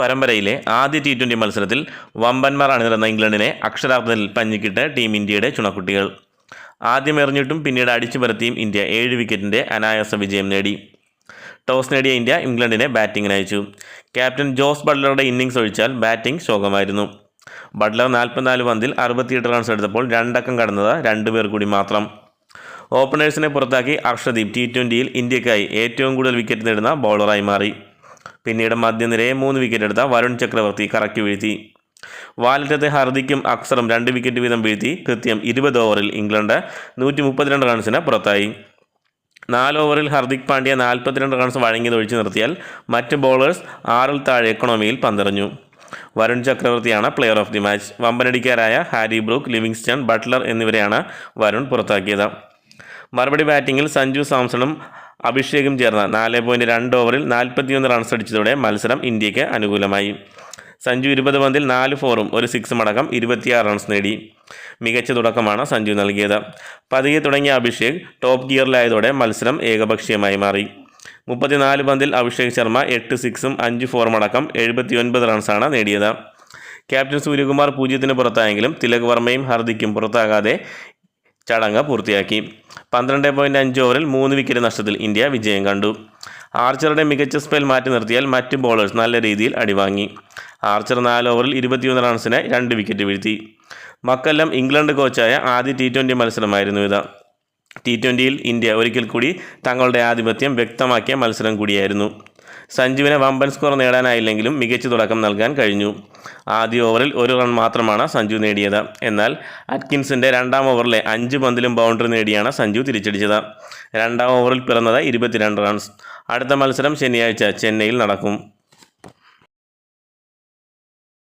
പരമ്പരയിലെ ആദ്യ T twenty മത്സരത്തിൽ വമ്പന്മാർ അണിനിരന്ന ഇംഗ്ലണ്ടിനെ അക്ഷരാർത്ഥത്തിൽ പഞ്ഞിക്കിട്ട് ടീം ഇന്ത്യയുടെ ചുണക്കുട്ടികൾ. ആദ്യം എറിഞ്ഞിട്ടും പിന്നീട് അടിച്ചു പരത്തിയും ഇന്ത്യ ഏഴ് വിക്കറ്റിന്റെ അനായാസ വിജയം നേടി. ടോസ് നേടിയ ഇന്ത്യ ഇംഗ്ലണ്ടിനെ ബാറ്റിംഗിന് അയച്ചു. ക്യാപ്റ്റൻ ജോസ് ബട്ട്ലറുടെ ഇന്നിംഗ്സ് ഒഴിച്ചാൽ ബാറ്റിംഗ് ശോകമായിരുന്നു. ബട്ട്ലർ നാൽപ്പത്തിനാല് പന്തിൽ അറുപത്തിയെട്ട് റൺസ് എടുത്തപ്പോൾ രണ്ടക്കം കടന്നത് രണ്ടുപേർ കൂടി മാത്രം. ഓപ്പണേഴ്സിനെ പുറത്താക്കി അർഷദീപ് ടി ട്വന്റിയിൽ ഇന്ത്യക്കായി ഏറ്റവും കൂടുതൽ വിക്കറ്റ് നേടുന്ന ബൗളറായി മാറി. പിന്നീട് മധ്യനിരയെ മൂന്ന് വിക്കറ്റ് എടുത്ത വരുൺ ചക്രവർത്തി കറക്കി വീഴ്ത്തി. വാലറ്റത്തെ ഹർദിക്കും അക്സറും രണ്ട് വിക്കറ്റ് വീതം വീഴ്ത്തി കൃത്യം ഇരുപത് ഓവറിൽ ഇംഗ്ലണ്ട് നൂറ്റി മുപ്പത്തിരണ്ട് റൺസിന് പുറത്തായി. നാല് ഓവറിൽ ഹർദിക് പാണ്ഡ്യ നാൽപ്പത്തിരണ്ട് റൺസ് വഴങ്ങിയത് ഒഴിച്ചു നിർത്തിയാൽ മറ്റ് ബോളേഴ്സ് ആറിൽ താഴെ എക്കണോമിയിൽ പന്തെറിഞ്ഞു. വരുൺ ചക്രവർത്തിയാണ് പ്ലെയർ ഓഫ് ദി മാച്ച് വമ്പനടിക്കാരായ ഹാരി ബ്രൂക്ക് ലിവിങ്സ്റ്റൺ ബട്ട്ലർ എന്നിവരെയാണ് വരുൺ പുറത്താക്കിയത്. മറുപടി ബാറ്റിങ്ങിൽ സഞ്ജു സാംസണും അഭിഷേകും ചേർന്ന നാല് പോയിന്റ് രണ്ട് ഓവറിൽ നാൽപ്പത്തിയൊന്ന് റൺസ് അടിച്ചതോടെ മത്സരം ഇന്ത്യയ്ക്ക് അനുകൂലമായി. സഞ്ജു ഇരുപത് പന്തിൽ നാല് ഫോറും ഒരു സിക്സും അടക്കം ഇരുപത്തിയാറ് റൺസ് നേടി. മികച്ച തുടക്കമാണ് സഞ്ജു നൽകിയത്. പതിയെ തുടങ്ങിയ അഭിഷേക് ടോപ്പ് ഗിയറിലായതോടെ മത്സരം ഏകപക്ഷീയമായി മാറി. മുപ്പത്തിനാല് പന്തിൽ അഭിഷേക് ശർമ്മ എട്ട് സിക്സും അഞ്ച് ഫോറും അടക്കം എഴുപത്തിയൊൻപത് റൺസാണ് നേടിയത്. ക്യാപ്റ്റൻ സൂര്യകുമാർ പൂജ്യത്തിന് പുറത്തായെങ്കിലും തിലക് വർമ്മയും ഹർദിക്കും പുറത്താകാതെ ചടങ്ങ് പൂർത്തിയാക്കി. പന്ത്രണ്ട് പോയിന്റ് അഞ്ച് ഓവറിൽ മൂന്ന് വിക്കറ്റ് നഷ്ടത്തിൽ ഇന്ത്യ വിജയം കണ്ടു. ആർച്ചറുടെ മികച്ച സ്പെൽ മാറ്റി നിർത്തിയാൽ മറ്റ് ബോളേഴ്സ് നല്ല രീതിയിൽ അടിവാങ്ങി. ആർച്ചർ നാല് ഓവറിൽ ഇരുപത്തിയൊന്ന് റൺസിനെ രണ്ട് വിക്കറ്റ് വീഴ്ത്തി. മക്കെല്ലാം ഇംഗ്ലണ്ട് കോച്ചായ ആദ്യ ടി ട്വന്റി മത്സരമായിരുന്നു ഇത്. ടി ട്വന്റിയിൽ ഇന്ത്യ ഒരിക്കൽ കൂടി തങ്ങളുടെ ആധിപത്യം വ്യക്തമാക്കിയ മത്സരം കൂടിയായിരുന്നു. സഞ്ജുവിന് വമ്പൻ സ്കോർ നേടാനായില്ലെങ്കിലും മികച്ച തുടക്കം നൽകാൻ കഴിഞ്ഞു. ആദ്യ ഓവറിൽ ഒരു റൺ മാത്രമാണ് സഞ്ജു നേടിയത്. എന്നാൽ അറ്റ്കിൻസിന്റെ രണ്ടാം ഓവറിലെ അഞ്ച് പന്തിലും ബൗണ്ടറി നേടിയാണ് സഞ്ജു തിരിച്ചടിച്ചത്. രണ്ടാം ഓവറിൽ പിറന്നത് ഇരുപത്തിരണ്ട് റൺസ്. അടുത്ത മത്സരം ശനിയാഴ്ച ചെന്നൈയിൽ നടക്കും.